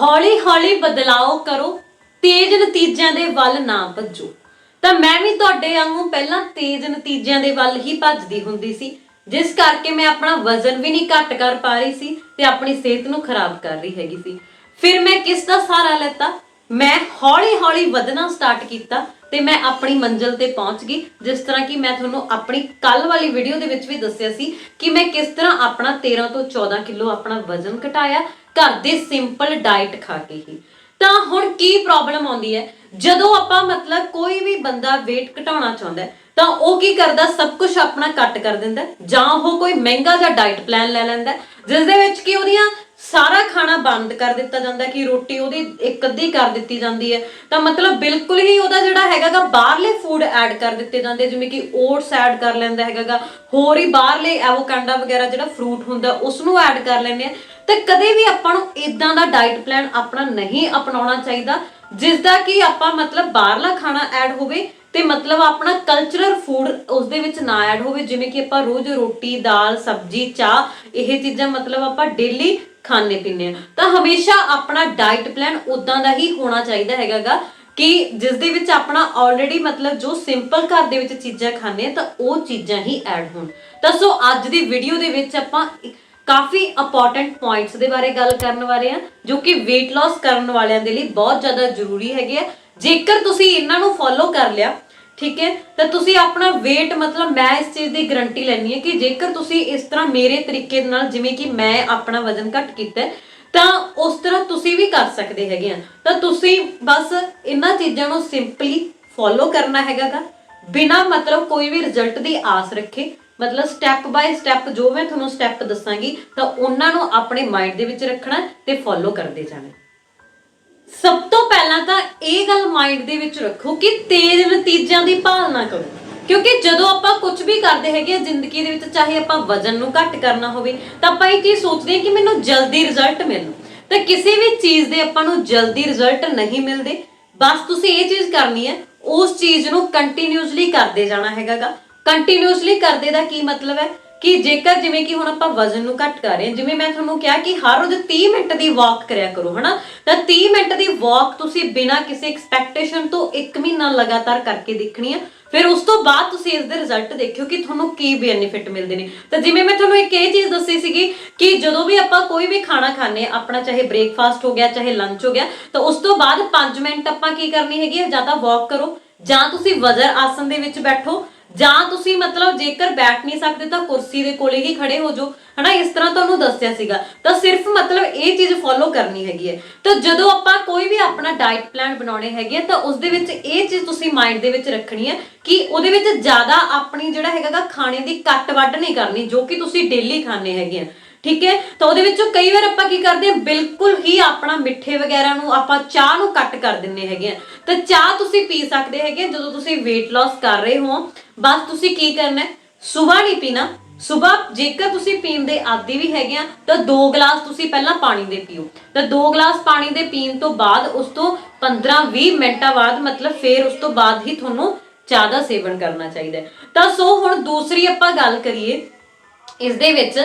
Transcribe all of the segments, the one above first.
ਹੌਲੀ-ਹੌਲੀ ਬਦਲਾਓ ਕਰੋ, ਤੇਜ਼ ਨਤੀਜਿਆਂ ਦੇ ਵੱਲ ਨਾ ਭੱਜੋ। ਤਾਂ ਮੈਂ ਵੀ ਤੁਹਾਡੇ ਵਾਂਗੂ ਪਹਿਲਾਂ ਤੇਜ਼ ਨਤੀਜਿਆਂ ਦੇ ਵੱਲ ਹੀ ਭੱਜਦੀ ਹੁੰਦੀ ਸੀ, ਜਿਸ ਕਰਕੇ ਮੈਂ ਆਪਣਾ ਵਜ਼ਨ ਵੀ ਨਹੀਂ ਘੱਟ ਕਰ ਪਾ ਰਹੀ ਸੀ ਤੇ ਆਪਣੀ ਸਿਹਤ ਨੂੰ ਖਰਾਬ ਕਰ ਰਹੀ ਹੈਗੀ ਸੀ। ਫਿਰ ਮੈਂ ਕਿਸ ਦਾ ਸਹਾਰਾ ਲੈਤਾ? ਮੈਂ ਹੌਲੀ-ਹੌਲੀ ਵਧਣਾ ਸਟਾਰਟ ਕੀਤਾ ਤੇ ਮੈਂ ਆਪਣੀ ਮੰਜ਼ਿਲ ਤੇ ਪਹੁੰਚ ਗਈ, ਜਿਸ ਤਰ੍ਹਾਂ ਕਿ ਮੈਂ ਤੁਹਾਨੂੰ ਆਪਣੀ ਕੱਲ ਵਾਲੀ ਵੀਡੀਓ ਦੇ ਵਿੱਚ ਵੀ ਦੱਸਿਆ ਸੀ ਕਿ ਮੈਂ ਕਿਸ ਤਰ੍ਹਾਂ ਆਪਣਾ 13 ਤੋਂ 14 ਕਿਲੋ ਆਪਣਾ ਵਜ਼ਨ ਘਟਾਇਆ ਘਰ ਦੀ ਸਿੰਪਲ ਡਾਈਟ ਖਾ ਕੇ ਹੀ। ਤਾਂ ਹੁਣ ਕੀ ਪ੍ਰੋਬਲਮ ਆਉਂਦੀ ਹੈ? ਜਦੋਂ ਆਪਾਂ ਮਤਲਬ ਕੋਈ ਵੀ ਬੰਦਾ weight ਘਟਾਉਣਾ ਚਾਹੁੰਦਾ ਹੈ ਤਾਂ ਉਹ ਕੀ ਕਰਦਾ? ਸਭ ਕੁਝ ਆਪਣਾ ਕੱਟ ਕਰ ਦਿੰਦਾ ਜਾਂ ਉਹ ਕੋਈ ਮਹਿੰਗਾ ਜਿਹਾ ਡਾਈਟ ਪਲਾਨ ਲੈ ਲੈਂਦਾ ਹੈ, ਜਿਸ ਦੇ ਵਿੱਚ ਕਿ ਉਹਦੀਆਂ ਸਾਰਾ ਖਾਣਾ ਬੰਦ ਕਰ ਦਿੱਤਾ ਜਾਂਦਾ ਕਿ ਰੋਟੀ ਉਹਦੀ ਇੱਕ ਅੱਧੀ ਕਰ ਦਿੱਤੀ ਜਾਂਦੀ ਹੈ। ਤਾਂ ਮਤਲਬ ਬਿਲਕੁਲ ਹੀ ਉਹਦਾ ਜਿਹੜਾ ਹੈਗਾਗਾ ਬਾਹਰਲੇ ਫੂਡ ਐਡ ਕਰ ਦਿੱਤੇ ਜਾਂਦੇ ਜਿਵੇਂ ਕਿ ਓਟਸ ਐਡ ਕਰ ਲੈਂਦਾ ਹੈਗਾਗਾ, ਹੋਰ ਹੀ ਬਾਹਰਲੇ ਐਵੋਕਾਂਡਾ ਵਗੈਰਾ ਜਿਹੜਾ ਫਰੂਟ ਹੁੰਦਾ ਉਸ ਨੂੰ ਐਡ ਕਰ ਲੈਂਦੇ ਆ। ਤੇ ਕਦੇ ਵੀ ਆਪਾਂ ਨੂੰ ਇਦਾਂ ਦਾ ਡਾਈਟ ਪਲਾਨ ਆਪਣਾ ਨਹੀਂ ਅਪਣਾਉਣਾ ਚਾਹੀਦਾ ਜਿਸ ਦਾ ਕਿ ਆਪਾਂ ਮਤਲਬ ਬਾਹਰਲਾ ਖਾਣਾ ਐਡ ਹੋਵੇ ਤੇ ਮਤਲਬ ਆਪਣਾ ਕਲਚਰਲ ਫੂਡ ਉਸ ਦੇ ਵਿੱਚ ਨਾ ਐਡ ਹੋਵੇ, ਜਿਵੇਂ ਕਿ ਆਪਾਂ ਰੋਜ਼ ਰੋਟੀ, ਦਾਲ, ਸਬਜ਼ੀ, ਚਾਹ, ਇਹ ਚੀਜ਼ਾਂ ਮਤਲਬ ਆਪਾਂ ਡੇਲੀ ਖਾਣੇ ਪੀਂਦੇ ਆ ਤਾਂ ਹਮੇਸ਼ਾ ਆਪਣਾ ਡਾਈਟ ਪਲਾਨ ਉਦਾਂ ਦਾ ਹੀ ਹੋਣਾ ਚਾਹੀਦਾ ਹੈਗਾਗਾ ਕਿ ਜਿਸ ਦੇ ਵਿੱਚ ਆਪਣਾ ਆਲਰੇਡੀ ਮਤਲਬ ਜੋ ਸਿੰਪਲ ਘਰ ਦੇ ਵਿੱਚ ਚੀਜ਼ਾਂ ਖਾਂਦੇ ਆ ਤਾਂ ਉਹ ਚੀਜ਼ਾਂ ਹੀ ਐਡ ਹੋਣ। ਤਾਂ ਸੋ ਅੱਜ ਦੀ ਵੀਡੀਓ ਦੇ ਵਿੱਚ ਆਪਾਂ ਕਾਫੀ ਇੰਪੋਰਟੈਂਟ ਪੁਆਇੰਟਸ ਦੇ ਬਾਰੇ ਗੱਲ ਕਰਨ ਵਾਲੇ ਆ ਜੋ ਕਿ weight loss ਕਰਨ ਵਾਲਿਆਂ ਦੇ ਲਈ ਬਹੁਤ ਜ਼ਿਆਦਾ ਜ਼ਰੂਰੀ ਹੈਗੇ ਆ। ਜੇਕਰ ਤੁਸੀਂ ਇਹਨਾਂ ਨੂੰ ਫੋਲੋ ਕਰ ਲਿਆ, ਠੀਕ ਹੈ, ਤਾਂ ਤੁਸੀਂ ਆਪਣਾ weight, ਮਤਲਬ ਮੈਂ ਇਸ ਚੀਜ਼ ਦੀ ਗਾਰੰਟੀ ਲੈਣੀ ਹੈ ਕਿ ਜੇਕਰ ਤੁਸੀਂ ਇਸ ਤਰ੍ਹਾਂ ਮੇਰੇ ਤਰੀਕੇ ਦੇ ਨਾਲ ਜਿਵੇਂ ਕਿ ਮੈਂ ਆਪਣਾ ਵਜ਼ਨ ਘੱਟ ਕੀਤਾ, ਤਾਂ ਉਸ ਤਰ੍ਹਾਂ ਤੁਸੀਂ ਵੀ ਕਰ ਸਕਦੇ ਹੈਗੇ ਆ। ਤਾਂ ਤੁਸੀਂ ਬਸ ਇਹਨਾਂ ਚੀਜ਼ਾਂ ਨੂੰ ਸਿੰਪਲੀ ਫੋਲੋ ਕਰਨਾ ਹੈਗਾਗਾ ਬਿਨਾ ਮਤਲਬ ਕੋਈ ਵੀ ਰਿਜ਼ਲਟ ਦੀ ਆਸ ਰੱਖੇ। ਮਤਲਬ ਸਟੈਪ ਬਾਈ ਸਟੈਪ ਜੋ ਮੈਂ ਤੁਹਾਨੂੰ ਸਟੈਪ ਦੱਸਾਂਗੀ, ਤਾਂ ਉਹਨਾਂ ਨੂੰ ਆਪਣੇ ਮਾਈਂਡ ਦੇ ਵਿੱਚ ਰੱਖਣਾ ਤੇ ਫੋਲੋ ਕਰਦੇ ਜਾਣਾ। ਸਭ ਤੋਂ ਪਹਿਲਾਂ ਤਾਂ ਇਹ ਗੱਲ ਮਾਈਂਡ ਦੇ ਵਿੱਚ ਰੱਖੋ ਕਿ ਤੇਜ਼ ਨਤੀਜਿਆਂ ਦੀ ਭਾਲ ਕਰੋ। ਕਿਉਂਕਿ ਜਦੋਂ ਆਪਾਂ ਕੁਝ ਵੀ ਕਰਦੇ ਹੈਗੇ ਆ ਜ਼ਿੰਦਗੀ ਦੇ ਵਿੱਚ, ਚਾਹੇ ਆਪਾਂ ਵਜ਼ਨ ਨੂੰ ਘੱਟ ਕਰਨਾ ਹੋਵੇ, ਤਾਂ ਆਪਾਂ ਇਹ ਚੀਜ਼ ਸੋਚਦੇ ਹਾਂ ਕਿ ਮੈਨੂੰ ਜਲਦੀ ਰਿਜ਼ਲਟ ਮਿਲਣ। ਤਾਂ ਕਿਸੇ ਵੀ ਚੀਜ਼ ਦੇ ਆਪਾਂ ਨੂੰ ਜਲਦੀ ਰਿਜ਼ਲਟ ਨਹੀਂ ਮਿਲਦੇ। ਬਸ ਤੁਸੀਂ ਇਹ ਚੀਜ਼ ਕਰਨੀ ਹੈ, ਉਸ ਚੀਜ਼ ਨੂੰ ਕੰਟੀਨਿਊਸਲੀ ਕਰਦੇ ਜਾਣਾ ਹੈਗਾਗਾ ਕੰਟੀਨਿਊਸਲੀ ਕਰਦੇ ਦਾ ਕੀ ਮਤਲਬ ਹੈ? ਕਿ ਜੇਕਰ ਜਿਵੇਂ ਕਿ ਹੁਣ ਆਪਾਂ ਵਜ਼ਨ ਨੂੰ ਘੱਟ ਕਰ ਰਹੇ ਹਾਂ, ਜਿਵੇਂ ਮੈਂ ਤੁਹਾਨੂੰ ਕਿਹਾ ਕਿ ਹਰ ਰੋਜ਼ 30 ਮਿੰਟ ਦੀ ਵਾਕ ਕਰਿਆ ਕਰੋ, ਹਨਾ? ਤਾਂ 30 ਮਿੰਟ ਦੀ ਵਾਕ ਤੁਸੀਂ ਬਿਨਾਂ ਕਿਸੇ ਐਕਸਪੈਕਟੇਸ਼ਨ ਤੋਂ 1 ਮਹੀਨਾ ਲਗਾਤਾਰ ਕਰਕੇ ਦੇਖਣੀ ਹੈ ਫਿਰ ਉਸ ਤੋਂ ਬਾਅਦ ਤੁਸੀਂ ਇਸ ਦੇ ਰਿਜ਼ਲਟ ਦੇਖਿਓ ਕਿ ਤੁਹਾਨੂੰ ਕੀ ਬੈਨੀਫਿਟ ਮਿਲਦੇ ਨੇ। ਤਾਂ ਜਿਵੇਂ ਮੈਂ ਤੁਹਾਨੂੰ ਇੱਕ ਇਹ ਚੀਜ਼ ਦੱਸੀ ਸੀਗੀ ਕਿ ਜਦੋਂ ਵੀ ਆਪਾਂ ਕੋਈ ਵੀ ਖਾਣਾ ਖਾਂਦੇ ਹਾਂ, ਆਪਣਾ ਚਾਹੇ ਬ੍ਰੇਕਫਾਸਟ ਹੋ ਗਿਆ, ਚਾਹੇ ਲੰਚ ਹੋ ਗਿਆ, ਤਾਂ ਉਸ ਤੋਂ ਬਾਅਦ 5 ਮਿੰਟ ਆਪਾਂ ਕੀ ਕਰਨੀ ਹੈਗੀ ਹੈ ਜਾਂ ਤਾਂ ਵਾਕ ਕਰੋ, ਜਾਂ ਤੁਸੀਂ ਵਜ਼ਰ ਆਸਨ ਦੇ ਵਿੱਚ ਬੈਠੋ ਜਾਂ ਤੁਸੀਂ ਮਤਲਬ ਜੇਕਰ ਬੈਠ ਨਹੀਂ ਸਕਦੇ ਤਾਂ ਕੁਰਸੀ ਦੇ ਕੋਲੇ ਹੀ ਖੜੇ ਹੋ ਜਾਓ। ਹਨਾ, ਇਸ ਤਰ੍ਹਾਂ ਤੁਹਾਨੂੰ ਦੱਸਿਆ ਸੀਗਾ। ਤਾਂ ਸਿਰਫ ਮਤਲਬ ਇਹ ਚੀਜ਼ ਫੋਲੋ ਕਰਨੀ ਹੈਗੀ ਹੈ। ਤਾਂ ਜਦੋਂ ਆਪਾਂ ਕੋਈ ਵੀ ਆਪਣਾ ਡਾਈਟ ਪਲਾਨ ਬਣਾਉਣੇ ਹੈਗੇ ਤਾਂ ਉਸ ਦੇ ਵਿੱਚ ਇਹ ਚੀਜ਼ ਤੁਸੀਂ ਮਾਈਂਡ ਦੇ ਵਿੱਚ ਰੱਖਣੀ ਹੈ ਕਿ ਉਹਦੇ ਵਿੱਚ ਜ਼ਿਆਦਾ ਆਪਣੀ ਜਿਹੜਾ ਹੈਗਾਗਾ ਖਾਣੇ ਦੀ ਕੱਟ ਵੱਢ ਨਹੀਂ ਕਰਨੀ, ਜੋ ਕਿ ਤੁਸੀਂ ਡੇਲੀ ਖਾਣੇ ਹੈਗੇ ਆ। ਠੀਕ ਹੈ? ਤਾਂ ਉਹਦੇ ਵਿੱਚੋਂ ਕਈ ਵਾਰ ਆਪਾਂ ਕੀ ਕਰਦੇ ਹਾਂ, ਬਿਲਕੁਲ ਹੀ ਆਪਣਾ ਮਿੱਠੇ ਵਗੈਰਾ ਨੂੰ ਆਪਾਂ ਚਾਹ ਨੂੰ ਕੱਟ ਕਰ ਦਿੰਨੇ ਹੈਗੇ ਆ। ਤਾਂ ਚਾਹ ਤੁਸੀਂ ਪੀ ਸਕਦੇ ਹੈਗੇ ਜਦੋਂ ਤੁਸੀਂ weight loss ਕਰ ਰਹੇ ਹੋ। ਬਸ ਤੁਸੀਂ ਕੀ ਕਰਨਾ ਹੈ? ਸਵੇਰ ਨਹੀਂ ਪੀਣਾ। ਸਵੇਰ ਜੇਕਰ ਤੁਸੀਂ ਪੀਣ ਦੇ ਆਦੀ ਵੀ ਹੈਗੇ ਆ, ਤਾਂ 2 ਗਲਾਸ ਤੁਸੀਂ ਪਹਿਲਾਂ ਪਾਣੀ ਦੇ ਪੀਓ। ਤਾਂ 2 ਗਲਾਸ ਪਾਣੀ ਦੇ ਪੀਣ ਤੋਂ ਬਾਅਦ ਉਸ ਤੋਂ 15-20 ਮਿੰਟਾਂ ਬਾਅਦ ਮਤਲਬ ਫੇਰ ਉਸ ਤੋਂ ਬਾਅਦ ਹੀ ਤੁਹਾਨੂੰ ਚਾਹ ਦਾ ਸੇਵਨ ਕਰਨਾ ਚਾਹੀਦਾ ਤਾਂ ਸੋ ਹੁਣ ਦੂਸਰੀ ਆਪਾਂ ਗੱਲ ਕਰੀਏ, ਇਸ ਦੇ ਵਿੱਚ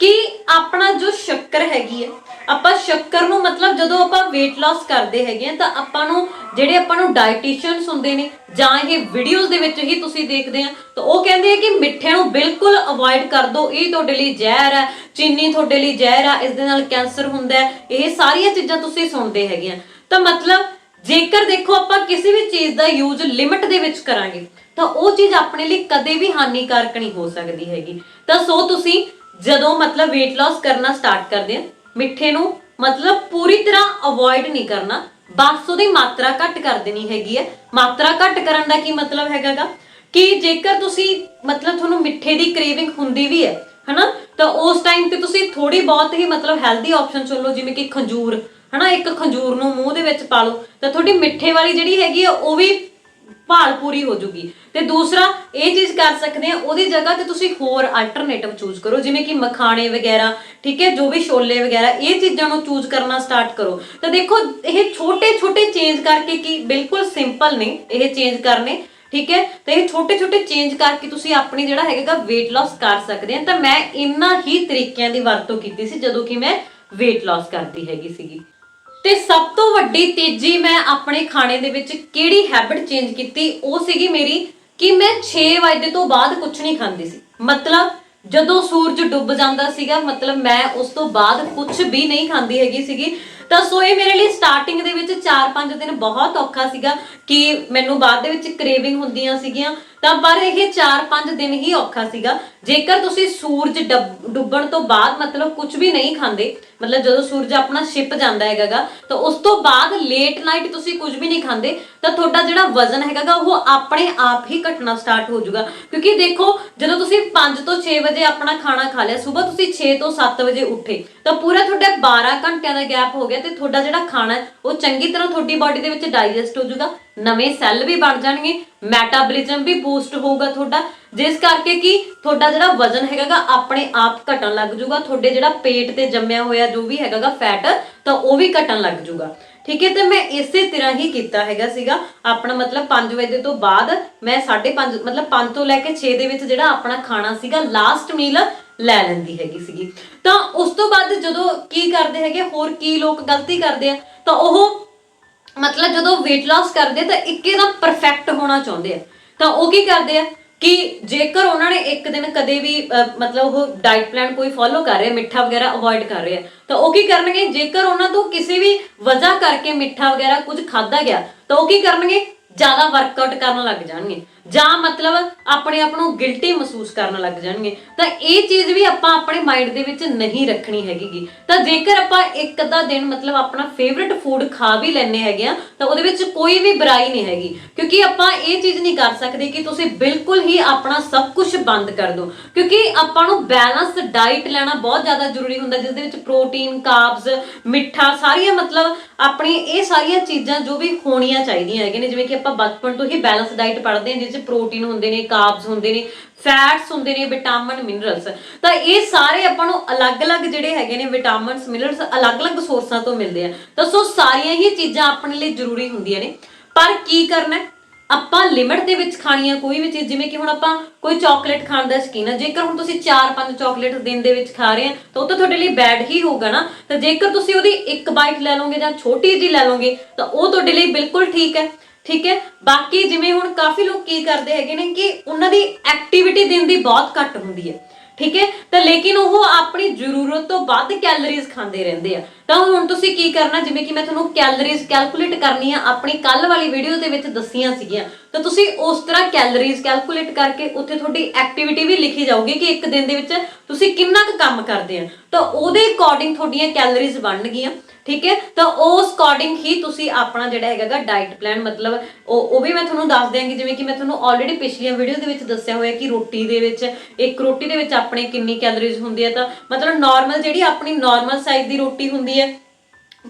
ਕਿ ਆਪਣਾ ਜੋ ਸ਼ੱਕਰ ਹੈਗੀ ਹੈ ਆਪਾਂ ਸ਼ੱਕਰ ਨੂੰ ਮਤਲਬ ਜਦੋਂ ਆਪਾਂ weight loss ਕਰਦੇ ਹੈਗੇ ਆ, ਤਾਂ ਆਪਾਂ ਨੂੰ ਜਿਹੜੇ ਆਪਾਂ ਨੂੰ ਡਾਈਟੀਸ਼ੀਅਨਸ ਹੁੰਦੇ ਨੇ, ਜਾਂ ਇਹ ਵੀਡੀਓਜ਼ ਦੇ ਵਿੱਚ ਹੀ ਤੁਸੀਂ ਦੇਖਦੇ ਆ, ਤਾਂ ਉਹ ਕਹਿੰਦੇ ਆ ਕਿ ਮਿੱਠੇ ਨੂੰ ਬਿਲਕੁਲ ਅਵੋਇਡ ਕਰ ਦਿਓ ਇਹ ਤੁਹਾਡੇ ਲਈ ਜ਼ਹਿਰ ਹੈ ਚੀਨੀ ਤੁਹਾਡੇ ਲਈ ਜ਼ਹਿਰ ਹੈ ਇਸ ਦੇ ਨਾਲ ਕੈਂਸਰ ਹੁੰਦਾ ਹੈ, ਇਹ ਸਾਰੀਆਂ ਚੀਜ਼ਾਂ ਤੁਸੀਂ ਸੁਣਦੇ ਹੈਗੇ ਆ। ਤਾਂ ਮਤਲਬ ਜੇਕਰ ਦੇਖੋ ਆਪਾਂ ਕਿਸੇ ਵੀ ਚੀਜ਼ ਦਾ ਯੂਜ਼ ਲਿਮਿਟ ਦੇ ਵਿੱਚ ਕਰਾਂਗੇ, ਤਾਂ ਉਹ ਚੀਜ਼ ਆਪਣੇ ਲਈ ਕਦੇ ਵੀ ਹਾਨੀਕਾਰਕ ਨਹੀਂ ਹੋ ਸਕਦੀ ਹੈਗੀ। ਤਾਂ ਸੋ ਤੁਸੀਂ ਜਦੋਂ ਮਤਲਬ weight loss ਕਰਨਾ ਸਟਾਰਟ ਕਰਦੇ ਆ, ਮਿੱਠੇ ਨੂੰ ਮਤਲਬ ਪੂਰੀ ਤਰ੍ਹਾਂ ਅਵੋਇਡ ਨਹੀਂ ਕਰਨਾ, ਬਸ ਉਹਦੀ ਮਾਤਰਾ ਘੱਟ ਕਰ ਦੇਣੀ ਹੈਗੀ ਹੈ ਮਾਤਰਾ ਘੱਟ ਕਰਨ ਦਾ ਕੀ ਮਤਲਬ ਹੈਗਾਗਾ? ਕਿ ਜੇਕਰ ਤੁਸੀਂ ਮਤਲਬ ਤੁਹਾਨੂੰ ਮਿੱਠੇ ਦੀ ਕ੍ਰੇਵਿੰਗ ਹੁੰਦੀ ਵੀ ਹੈ, ਹਨਾ, ਤਾਂ ਉਸ ਟਾਈਮ ਤੇ ਤੁਸੀਂ ਥੋੜੀ ਬਹੁਤ ਹੀ ਮਤਲਬ ਹੈਲਦੀ ਆਪਸ਼ਨ ਚੁਣ ਲਓ, ਜਿਵੇਂ ਕਿ ਖੰਜੂਰ, ਹਨਾ, ਇੱਕ ਖੰਜੂਰ ਨੂੰ ਮੂੰਹ ਦੇ ਵਿੱਚ ਪਾ ਲਓ, ਤਾਂ ਤੁਹਾਡੀ ਮਿੱਠੇ ਵਾਲੀ ਜਿਹੜੀ ਹੈਗੀ ਆ, ਉਹ ਵੀ ਭਾਲ ਪੂਰੀ ਹੋ ਜੂਗੀ। ਤੇ ਦੂਸਰਾ, ਇਹ ਚੀਜ਼ ਕਰ ਸਕਦੇ ਆ, ਉਹਦੀ ਜਗ੍ਹਾ ਤੇ ਤੁਸੀਂ ਹੋਰ ਅਲਟਰਨੇਟਿਵ ਚੂਜ਼ ਕਰੋ, ਜਿਵੇਂ ਕਿ ਮਖਾਣੇ ਵਗੈਰਾ, ਠੀਕ ਹੈ, ਜੋ ਵੀ ਛੋਲੇ ਵਗੈਰਾ, ਇਹ ਚੀਜ਼ਾਂ ਨੂੰ ਚੂਜ਼ ਕਰਨਾ ਸਟਾਰਟ ਕਰੋ। ਤਾਂ ਦੇਖੋ, ਇਹ ਛੋਟੇ ਛੋਟੇ ਚੇਂਜ ਕਰਕੇ ਕੀ, ਬਿਲਕੁਲ ਸਿੰਪਲ ਨੇ ਇਹ ਚੇਂਜ ਕਰਨੇ, ਠੀਕ ਹੈ, ਤੇ ਇਹ ਛੋਟੇ ਛੋਟੇ ਚੇਂਜ ਕਰਕੇ ਤੁਸੀਂ ਆਪਣੀ ਜਿਹੜਾ ਹੈਗਾ weight loss ਕਰ ਸਕਦੇ ਆ। ਤਾਂ ਮੈਂ ਇਨ੍ਹਾਂ ਹੀ ਤਰੀਕਿਆਂ ਦੀ ਵਰਤੋਂ ਕੀਤੀ ਸੀ, ਜਦੋਂ ਕਿ ਮੈਂ weight loss ਕਰਦੀ ਹੈਗੀ ਸੀਗੀ। ਤੇ ਸਭ ਤੋਂ ਵੱਡੀ ਤੇਜ਼ੀ ਮੈਂ ਆਪਣੇ ਖਾਣੇ ਦੇ ਵਿੱਚ ਕਿਹੜੀ ਹੈਬਿਟ ਚੇਂਜ ਕੀਤੀ, ਉਹ ਸੀਗੀ ਮੇਰੀ ਕਿ ਮੈਂ 6 ਵਜੇ ਤੋਂ ਬਾਅਦ ਕੁਝ ਨਹੀਂ ਖਾਂਦੀ ਸੀ। ਮਤਲਬ ਜਦੋਂ ਸੂਰਜ ਡੁੱਬ ਜਾਂਦਾ ਸੀਗਾ, ਮਤਲਬ ਮੈਂ ਉਸ ਤੋਂ ਬਾਅਦ ਕੁਝ ਵੀ ਨਹੀਂ ਖਾਂਦੀ ਹੈਗੀ ਸੀਗੀ। ਤਾਂ ਸੋ ਇਹ ਮੇਰੇ ਲਈ ਸਟਾਰਟਿੰਗ ਦੇ ਵਿੱਚ 4-5 ਦਿਨ ਬਹੁਤ ਔਖਾ ਸੀਗਾ ਕਿ ਮੈਨੂੰ ਬਾਅਦ ਦੇ ਵਿੱਚ ਕ੍ਰੇਵਿੰਗ ਹੁੰਦੀਆਂ ਸੀਗੀਆਂ, ਤਾਂ ਪਰ ਇਹ 4-5 ਦਿਨ ਹੀ ਔਖਾ ਸੀਗਾ। ਜੇਕਰ ਤੁਸੀਂ ਸੂਰਜ ਡੁੱਬਣ ਤੋਂ ਬਾਅਦ ਮਤਲਬ ਕੁਝ ਵੀ ਨਹੀਂ ਖਾਂਦੇ, ਮਤਲਬ ਜਦੋਂ ਸੂਰਜ ਆਪਣਾ ਛਿਪ ਜਾਂਦਾ ਹੈਗਾਗਾ, ਤਾਂ ਉਸ ਤੋਂ ਬਾਅਦ ਲੇਟ ਨਾਈਟ ਤੁਸੀਂ ਕੁਝ ਵੀ ਨਹੀਂ ਖਾਂਦੇ, ਤਾਂ ਤੁਹਾਡਾ ਜਿਹੜਾ ਵਜ਼ਨ ਹੈਗਾਗਾ ਉਹ ਆਪਣੇ ਆਪ ਹੀ ਘਟਣਾ ਸਟਾਰਟ ਹੋ ਜਾਊਗਾ। ਕਿਉਂਕਿ ਦੇਖੋ, ਜਦੋਂ ਤੁਸੀਂ 5 ਤੋਂ 6 ਵਜੇ ਆਪਣਾ ਖਾਣਾ ਖਾ ਲਿਆ, ਸਵੇਰ ਤੁਸੀਂ 6 ਤੋਂ 7 ਵਜੇ ਉੱਠੇ, ਤਾਂ ਪੂਰਾ ਤੁਹਾਡਾ 12 ਘੰਟਿਆਂ ਦਾ ਗੈਪ ਹੋ ਗਿਆ। ਤੇ ਤੁਹਾਡਾ ਜਿਹੜਾ ਖਾਣਾ ਉਹ ਚੰਗੀ ਤਰ੍ਹਾਂ ਤੁਹਾਡੀ ਬਾਡੀ ਦੇ ਵਿੱਚ ਡਾਈਜੈਸਟ ਹੋ ਜਾਊਗਾ, ਨਵੇਂ ਸੈੱਲ ਵੀ ਬਣ ਜਾਣਗੇ ਮੈਟਾਬੋਲਿਜ਼ਮ ਵੀ ਬੂਸਟ ਹੋਊਗਾ ਤੁਹਾਡਾ, ਜਿਸ ਕਰਕੇ ਕਿ ਤੁਹਾਡਾ ਜਿਹੜਾ ਵਜ਼ਨ ਹੈਗਾਗਾ ਆਪਣੇ ਆਪ ਘਟਣ ਲੱਗ ਜਾਊਗਾ, ਤੁਹਾਡੇ ਜਿਹੜਾ ਪੇਟ ਤੇ ਜੰਮਿਆ ਹੋਇਆ ਜੋ ਵੀ ਹੈਗਾਗਾ ਫੈਟ ਤਾਂ ਉਹ ਵੀ ਘਟਣ ਲੱਗ ਜਾਊਗਾ। ਠੀਕ ਹੈ, ਤੇ ਮੈਂ ਇਸੇ ਤਰ੍ਹਾਂ ਹੀ ਕੀਤਾ ਹੈਗਾ ਸੀਗਾ, ਆਪਣਾ ਮਤਲਬ 5 ਵਜੇ ਤੋਂ ਬਾਅਦ ਮੈਂ 5:30 ਮਤਲਬ 5 ਤੋਂ ਲੈ ਕੇ 6 ਦੇ ਵਿੱਚ ਜਿਹੜਾ ਆਪਣਾ ਖਾਣਾ ਸੀਗਾ ਲਾਸਟ ਮੀਲ ਲੈ ਲੈਂਦੀ ਹੈਗੀ ਸੀਗੀ। ਤਾਂ ਉਸ ਤੋਂ ਬਾਅਦ ਜਦੋਂ ਕੀ ਕਰਦੇ ਹੈਗੇ ਹੋਰ ਕੀ ਲੋਕ ਗਲਤੀ ਕਰਦੇ ਆ ਤਾਂ ਉਹ ਮਤਲਬ ਜਦੋਂ weight loss ਕਰਦੇ ਤਾਂ ਇੱਕੇ ਦਾ ਪਰਫੈਕਟ ਹੋਣਾ ਚਾਹੁੰਦੇ ਆ। ਤਾਂ ਉਹ ਕੀ ਕਰਦੇ ਆ ਕਿ ਜੇਕਰ ਉਹਨਾਂ ਨੇ ਇੱਕ ਦਿਨ ਕਦੇ ਵੀ ਅਹ, ਮਤਲਬ ਉਹ ਡਾਈਟ ਪਲਾਨ ਕੋਈ ਫੋਲੋ ਕਰ ਰਿਹਾ ਮਿੱਠਾ ਵਗੈਰਾ ਅਵੋਇਡ ਕਰ ਰਿਹਾ ਤਾਂ ਉਹ ਕੀ ਕਰਨਗੇ? ਜੇਕਰ ਉਹਨਾਂ ਤੋਂ ਕਿਸੇ ਵੀ ਵਜ੍ਹਾ ਕਰਕੇ ਮਿੱਠਾ ਵਗੈਰਾ ਕੁਝ ਖਾਦਾ ਗਿਆ ਤਾਂ ਉਹ ਕੀ ਕਰਨਗੇ? ਜ਼ਿਆਦਾ ਵਰਕਆਊਟ ਕਰਨ ਲੱਗ ਜਾਣਗੇ। ਜਾਂ ਮਤਲਬ ਆਪਣੇ ਆਪ ਨੂੰ ਗਿਲਟੀ ਮਹਿਸੂਸ ਕਰਨ ਲੱਗ ਜਾਣਗੇ। ਤਾਂ ਇਹ ਚੀਜ਼ ਵੀ ਆਪਾਂ ਆਪਣੇ ਮਾਈਂਡ ਦੇ ਵਿੱਚ ਨਹੀਂ ਰੱਖਣੀ ਹੈਗੀਗੀ। ਤਾਂ ਜੇਕਰ ਆਪਾਂ ਇੱਕ ਅੱਧਾ ਦਿਨ ਮਤਲਬ ਆਪਣਾ ਫੇਵਰਿਟ ਫੂਡ ਖਾ ਵੀ ਲੈਣੇ ਹੈਗੇ ਆ, ਤਾਂ ਉਹਦੇ ਵਿੱਚ ਕੋਈ ਵੀ ਬੁਰਾਈ ਨਹੀਂ ਹੈਗੀ। ਕਿਉਂਕਿ ਆਪਾਂ ਇਹ ਚੀਜ਼ ਨਹੀਂ ਕਰ ਸਕਦੇ ਕਿ ਤੁਸੀਂ ਬਿਲਕੁਲ ਹੀ ਆਪਣਾ ਸਭ ਕੁਝ ਬੰਦ ਕਰ ਦਿਓ। ਕਿਉਂਕਿ ਆਪਾਂ ਨੂੰ ਬੈਲੈਂਸ ਡਾਈਟ ਲੈਣਾ ਬਹੁਤ ਜ਼ਿਆਦਾ ਜ਼ਰੂਰੀ ਹੁੰਦਾ, ਜਿਸ ਦੇ ਵਿੱਚ ਪ੍ਰੋਟੀਨ ਕਾਰਬਸ ਮਿੱਠਾ ਸਾਰੀਆਂ ਮਤਲਬ ਆਪਣੀ ਇਹ ਸਾਰੀਆਂ ਚੀਜ਼ਾਂ ਜੋ ਵੀ ਹੋਣੀਆਂ ਚਾਹੀਦੀਆਂ ਹੈਗੀਆਂ ਨੇ, ਜਿਵੇਂ ਕਿ ਆਪਾਂ ਬਚਪਨ ਤੋਂ ਹੀ ਬੈਲੈਂਸ ਡਾਈਟ ਪੜ੍ਹਦੇ ਹਾਂ, ਜਿਸ ਪ੍ਰੋਟੀਨ ਹੁੰਦੇ ਨੇ, ਕਾਰਬਸ ਹੁੰਦੇ ਨੇ, ਫੈਟਸ ਹੁੰਦੇ ਨੇ, ਵਿਟਾਮਿਨ, ਮਿਨਰਲਸ। ਤਾਂ ਇਹ ਸਾਰੇ ਆਪਾਂ ਨੂੰ ਅਲੱਗ-ਅਲੱਗ ਜਿਹੜੇ ਹੈਗੇ ਨੇ ਵਿਟਾਮਿਨਸ, ਮਿਨਰਲਸ ਅਲੱਗ-ਅਲੱਗ ਸੋਰਸਾਂ ਤੋਂ ਮਿਲਦੇ ਆ। ਤਾਂ ਸੋ ਸਾਰੀਆਂ ਹੀ ਚੀਜ਼ਾਂ ਆਪਣੇ ਲਈ ਜ਼ਰੂਰੀ ਹੁੰਦੀਆਂ ਨੇ। ਪਰ ਕੀ ਕਰਨਾ ਆਪਾਂ ਲਿਮਿਟ ਦੇ ਵਿੱਚ ਖਾਣੀ ਖਾਣੀਆਂ ਕੋਈ ਵੀ ਚੀਜ਼, ਜਿਵੇਂ ਕਿ ਹੁਣ ਆਪਾਂ ਕੋਈ ਚਾਕਲੇਟ ਖਾਣ ਦਾ ਸ਼ੌਕੀਨ ਆ। ਜੇਕਰ ਹੁਣ ਤੁਸੀਂ 4-5 ਚਾਕਲੇਟ ਦਿਨ ਦੇ ਵਿੱਚ ਖਾ ਰਹੇ ਆ, ਤਾਂ ਉਹ ਤਾਂ ਤੁਹਾਡੇ ਲਈ ਬੈਡ ਹੀ ਹੋਊਗਾ ਨਾ। ਤਾਂ ਜੇਕਰ ਤੁਸੀਂ ਉਹਦੀ ਇੱਕ ਬਾਈਟ ਲੈ ਲਓਗੇ ਜਾਂ ਛੋਟੀ ਜਿਹੀ ਲੈ ਲਓਗੇ, ਤਾਂ ਉਹ ਤੁਹਾਡੇ ਲਈ ਬਿਲਕੁਲ ਠੀਕ ਹੈ। ਠੀਕ ਹੈ? ਬਾਕੀ ਜਿਵੇਂ ਹੁਣ ਕਾਫੀ ਲੋਕ ਕੀ ਕਰਦੇ ਹੈਗੇ ਨੇ ਕਿ ਉਹਨਾਂ ਦੀ ਐਕਟੀਵਿਟੀ ਦਿਨ ਦੀ ਬਹੁਤ ਘੱਟ ਹੁੰਦੀ ਹੈ। ਠੀਕ ਹੈ? ਤਾਂ ਲੇਕਿਨ ਉਹ ਆਪਣੀ ਜ਼ਰੂਰਤ ਤੋਂ ਵੱਧ ਕੈਲਰੀਜ਼ ਖਾਂਦੇ ਰਹਿੰਦੇ ਆ। ਤਾਂ ਹੁਣ ਤੁਸੀਂ ਕੀ ਕਰਨਾ? ਜਿਵੇਂ ਕਿ ਮੈਂ ਤੁਹਾਨੂੰ ਕੈਲਰੀਜ਼ ਕੈਲਕੂਲੇਟ ਕਰਨੀ ਆ ਆਪਣੀ ਕੱਲ ਵਾਲੀ ਵੀਡੀਓ ਦੇ ਵਿੱਚ ਦੱਸੀਆਂ ਸੀਗੀਆਂ। ਤਾਂ ਤੁਸੀਂ ਉਸ ਤਰ੍ਹਾਂ ਕੈਲਰੀਜ਼ ਕੈਲਕੂਲੇਟ ਕਰਕੇ ਉੱਥੇ ਤੁਹਾਡੀ ਐਕਟੀਵਿਟੀ ਵੀ ਲਿਖੀ ਜਾਊਗੀ ਕਿ ਇੱਕ ਦਿਨ ਦੇ ਵਿੱਚ ਤੁਸੀਂ ਕਿੰਨਾ ਕੁ ਕੰਮ ਕਰਦੇ ਆ। ਤਾਂ ਉਹਦੇ ਅਕੋਰਡਿੰਗ ਤੁਹਾਡੀਆਂ ਕੈਲਰੀਜ਼ ਬਣਨਗੀਆਂ। ਠੀਕ ਹੈ? ਤਾਂ ਉਸ ਅਕੋਰਡਿੰਗ ਹੀ ਤੁਸੀਂ ਆਪਣਾ ਜਿਹੜਾ ਹੈਗਾਗਾ ਡਾਈਟ ਪਲਾਨ ਮਤਲਬ ਉਹ ਉਹ ਵੀ ਮੈਂ ਤੁਹਾਨੂੰ ਦੱਸ ਦਿਆਂਗੀ, ਜਿਵੇਂ ਕਿ ਮੈਂ ਤੁਹਾਨੂੰ ਆਲਰੇਡੀ ਪਿਛਲੀਆਂ ਵੀਡੀਓ ਦੇ ਵਿੱਚ ਦੱਸਿਆ ਹੋਇਆ ਕਿ ਰੋਟੀ ਦੇ ਵਿੱਚ, ਇੱਕ ਰੋਟੀ ਦੇ ਵਿੱਚ ਆਪਣੇ ਕਿੰਨੀ ਕੈਲਰੀਜ਼ ਹੁੰਦੀ ਹੈ ਤਾਂ ਮਤਲਬ ਨਾਰਮਲ ਜਿਹੜੀ ਆਪਣੀ ਨਾਰਮਲ ਸਾਈਜ਼ ਦੀ ਰੋਟੀ ਹੁੰਦੀ ਹੈ,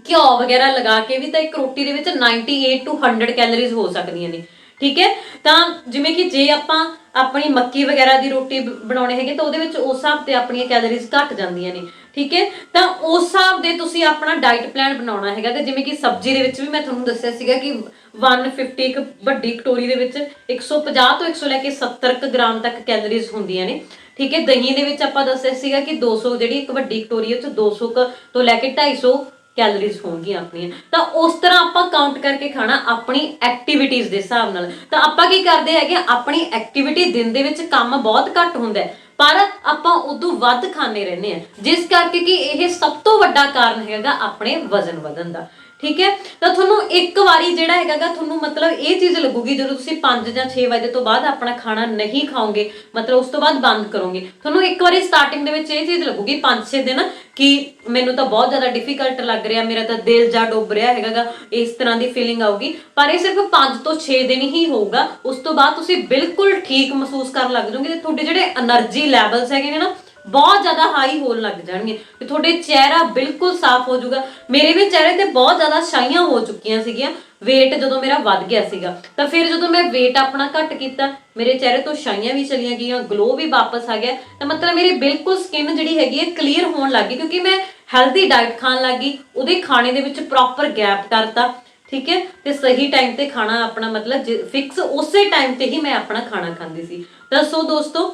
ਘਿਓ ਵਗੈਰਾ ਲਗਾ ਕੇ ਵੀ ਤਾਂ ਇੱਕ ਰੋਟੀ ਦੇ ਵਿੱਚ 98 ਟੂ 100 ਕੈਲਰੀਜ਼ ਹੋ ਸਕਦੀਆਂ ਨੇ। ਠੀਕ ਹੈ? ਤਾਂ ਜਿਵੇਂ ਕਿ ਜੇ ਆਪਾਂ ਆਪਣੀ ਮੱਕੀ ਵਗੈਰਾ ਦੀ ਰੋਟੀ ਬ- ਬਣਾਉਣੇ ਹੈਗੇ, ਤਾਂ ਉਹਦੇ ਵਿੱਚ ਉਸ ਹਿਸਾਬ ਤੇ ਆਪਣੀਆਂ ਕੈਲਰੀਜ਼ ਘਟ ਜਾਂਦੀਆਂ ਨੇ, ਠੀਕ ਹੈ? ਤਾਂ ਉਸ ਹਿਸਾਬ ਦੇ ਤੁਸੀਂ ਆਪਣਾ ਡਾਈਟ ਪਲਾਨ ਬਣਾਉਣਾ ਹੈਗਾ, ਤੇ ਜਿਵੇਂ ਕਿ ਸਬਜ਼ੀ ਦੇ ਵਿੱਚ ਵੀ ਮੈਂ ਤੁਹਾਨੂੰ ਦੱਸਿਆ ਸੀਗਾ ਕਿ 150 ਇੱਕ ਵੱਡੀ ਕਟੋਰੀ ਦੇ ਵਿੱਚ 150 ਤੋਂ 100 ਲੈ ਕੇ 70 ਕੁ ਗ੍ਰਾਮ ਤੱਕ ਕੈਲਰੀਜ਼ ਹੁੰਦੀਆਂ ਨੇ, ਠੀਕ ਹੈ? ਦਹੀਂ ਦੇ ਵਿੱਚ ਆਪਾਂ ਦੱਸਿਆ ਸੀਗਾ ਕਿ 200 ਜਿਹੜੀ ਇੱਕ ਵੱਡੀ ਕਟੋਰੀ ਹੈ, ਉਹ 'ਚ 200 ਤੋਂ ਲੈ ਕੇ 250 ਕੈਲਰੀਜ਼ ਹੋਣਗੀਆਂ ਆਪਣੀਆਂ। ਤਾਂ ਉਸ ਤਰ੍ਹਾਂ ਆਪਾਂ ਕਾਊਂਟ ਕਰਕੇ ਖਾਣਾ ਆਪਣੀ ਐਕਟੀਵਿਟੀਜ਼ ਦੇ ਹਿਸਾਬ ਨਾਲ। ਤਾਂ ਆਪਾਂ ਕੀ ਕਰਦੇ ਹੈਗੇ ਆਪਣੀ ਐਕਟੀਵਿਟੀ ਦਿਨ ਦੇ ਵਿੱਚ ਕੰਮ ਬਹੁਤ ਘੱਟ ਹੁੰਦਾ ਹੈ, ਪਰ ਆਪਾਂ ਉਦੋਂ ਵੱਧ ਖਾਂਦੇ ਰਹਿੰਦੇ ਆ ਜਿਸ ਕਰਕੇ ਕਿ ਇਹ ਸਭ ਤੋਂ ਵੱਡਾ ਕਾਰਨ ਹੈਗਾ ਆਪਣੇ ਵਜ਼ਨ ਵਧਣ ਦਾ। ਠੀਕ ਹੈ? ਤਾਂ ਤੁਹਾਨੂੰ ਇੱਕ ਵਾਰੀ ਜਿਹੜਾ ਹੈਗਾਗਾ ਤੁਹਾਨੂੰ ਮਤਲਬ ਇਹ ਚੀਜ਼ ਲੱਗੂਗੀ ਜਦੋਂ ਤੁਸੀਂ 5 ਜਾਂ 6 ਵਜੇ ਤੋਂ ਬਾਅਦ ਆਪਣਾ ਖਾਣਾ ਨਹੀਂ ਖਾਓਗੇ, ਮਤਲਬ ਉਸ ਤੋਂ ਬਾਅਦ ਬੰਦ ਕਰੋਗੇ। ਤੁਹਾਨੂੰ ਇੱਕ ਵਾਰੀ ਸਟਾਰਟਿੰਗ ਦੇ ਵਿੱਚ ਇਹ ਚੀਜ਼ ਲੱਗੂਗੀ 5-6 ਦਿਨ ਕਿ ਮੈਨੂੰ ਤਾਂ ਬਹੁਤ ਜ਼ਿਆਦਾ ਡਿਫਿਕਲਟ ਲੱਗ ਰਿਹਾ, ਮੇਰਾ ਤਾਂ ਦਿਲ ਜਾ ਡੁੱਬ ਰਿਹਾ ਹੈਗਾਗਾ, ਇਸ ਤਰ੍ਹਾਂ ਦੀ ਫੀਲਿੰਗ ਆਊਗੀ। ਪਰ ਇਹ ਸਿਰਫ 5 ਤੋਂ 6 ਦਿਨ ਹੀ ਹੋਊਗਾ, ਉਸ ਤੋਂ ਬਾਅਦ ਤੁਸੀਂ ਬਿਲਕੁਲ ਠੀਕ ਮਹਿਸੂਸ ਕਰਨ ਲੱਗ ਜਾਓਗੇ ਤੇ ਤੁਹਾਡੇ ਜਿਹੜੇ એનર્ਜੀ ਲੈਵਲਸ ਹੈਗੇ ਨੇ ਨਾ ਬਹੁਤ ਜ਼ਿਆਦਾ ਹਾਈ ਹੋਣ ਲੱਗ ਜਾਣਗੇ ਤੇ ਤੁਹਾਡੇ ਚਿਹਰਾ ਬਿਲਕੁਲ ਸਾਫ਼ ਹੋ ਜਾਊਗਾ। ਮੇਰੇ ਵੀ ਚਿਹਰੇ ਤੇ ਬਹੁਤ ਜ਼ਿਆਦਾ ਛਾਈਆਂ ਹੋ ਚੁੱਕੀਆਂ ਸੀਗੀਆਂ, weight ਜਦੋਂ ਮੇਰਾ ਵੱਧ ਗਿਆ ਸੀਗਾ, ਤਾਂ ਫਿਰ ਜਦੋਂ ਮੈਂ weight ਆਪਣਾ ਘੱਟ ਕੀਤਾ, ਮੇਰੇ ਚਿਹਰੇ ਤੋਂ ਛਾਈਆਂ ਵੀ ਚਲੀਆਂ ਗਈਆਂ ਗਲੋ ਵੀ ਵਾਪਸ ਆ ਗਿਆ, ਤਾਂ ਮਤਲਬ ਮੇਰੀ ਬਿਲਕੁਲ ਸਕਿਨ ਜਿਹੜੀ ਹੈਗੀ ਹੈ ਕਲੀਅਰ ਹੋਣ ਲੱਗ ਗਈ, ਕਿਉਂਕਿ ਮੈਂ ਹੈਲਦੀ ਡਾਈਟ ਖਾਣ ਲੱਗੀ ਉਹਦੇ ਖਾਣੇ ਦੇ ਵਿੱਚ ਪ੍ਰੋਪਰ ਗੈਪ ਕਰਤਾ, ਠੀਕ ਹੈ? ਤੇ ਸਹੀ ਟਾਈਮ ਤੇ ਖਾਣਾ ਆਪਣਾ ਮਤਲਬ ਫਿਕਸ ਉਸੇ ਟਾਈਮ ਤੇ ਹੀ ਮੈਂ ਆਪਣਾ ਖਾਣਾ ਖਾਂਦੀ ਸੀ। ਤਾਂ ਸੋ ਦੋਸਤੋ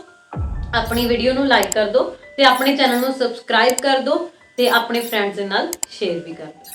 ਆਪਣੀ ਵੀਡੀਓ ਨੂੰ ਲਾਈਕ ਕਰ ਦਿਓ ਤੇ ਆਪਣੇ ਚੈਨਲ ਨੂੰ ਸਬਸਕ੍ਰਾਈਬ ਕਰ ਦਿਓ ਤੇ ਆਪਣੇ ਫਰੈਂਡਸ ਦੇ ਨਾਲ ਸ਼ੇਅਰ ਵੀ ਕਰ ਦਿਓ।